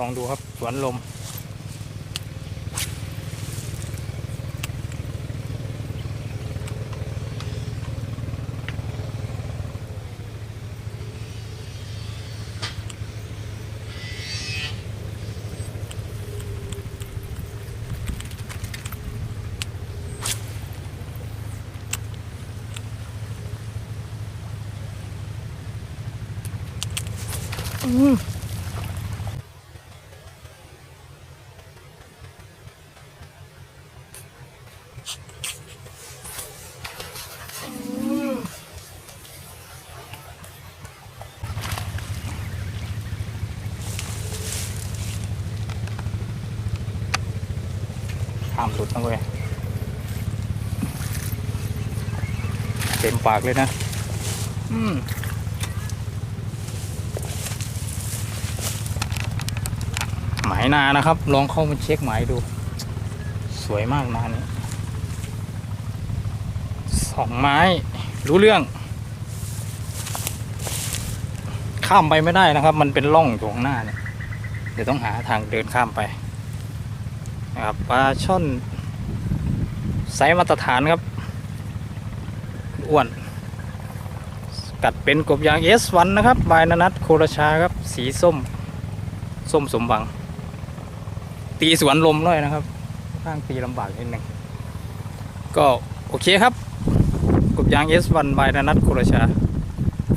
ลองดูครับสวนลม อืม ห้ามหลุดนะเว้ยเต็มปากเลยนะ อืมหมายนานะครับ ลองเข้ามาเช็คหมายดู สวยมากนานี้สองไม้ รู้เรื่อง ข้ามไปไม่ได้นะครับ มันเป็นร่องอยู่ข้างหน้าเนี่ยเดี๋ยวต้องหาทางเดินข้ามไป นะครับปลาช่อนไซส์มาตรฐานครับอ้วนกัดเป็นกบยาง S1 นะครับบายนนัทโครชาครับ สีส้ม ส้มสมหวัง ตีสวนลมด้วยนะครับข้างตีลำบากนิดนึงก็โอเคครับ กบยาง S1 บายนนัทโครชา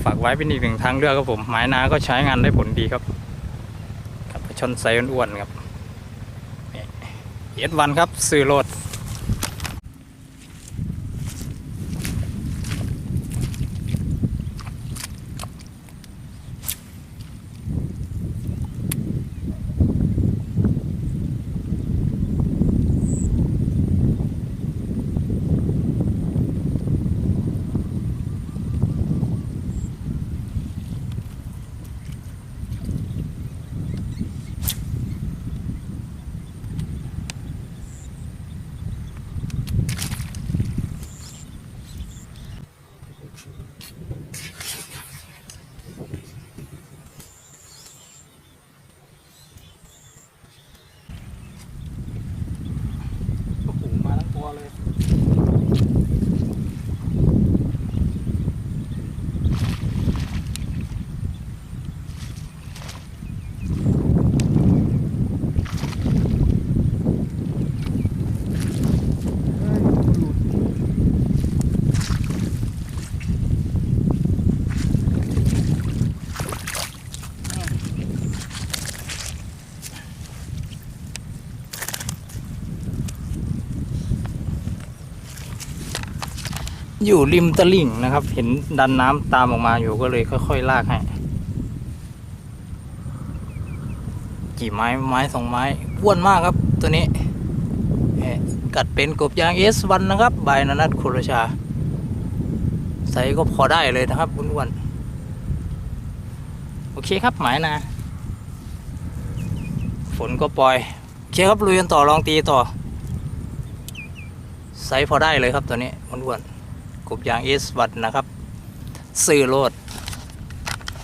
ฝากไว้เป็นอีกหนึ่งทางเลือกครับผม หมายนาก็ใช้งานได้ผลดีครับกับปลาช่อนไซส์อ้วนๆครับ เอ็ดวันครับสื่อโหลด ม อยู่ริมตลิ่งนะครับ เห็นดันน้ำตามออกมาอยู่ก็เลยค่อยๆลากให้กี่ไม้ไม้สองไม้อ้วนมากครับตัวนี้กัดเป็นกบยางเอสวันนะครับใบนานัทคุรชา ใส่ก็พอได้เลยนะครับอ้วนๆโอเคครับหมายนะ ฝนก็ปล่อยโอเคครับลุยกันต่อลองตีต่อไซส์พอได้เลยครับตัวนี้อ้วนๆ กบยางเอสวัดนะครับ ซื้อโลด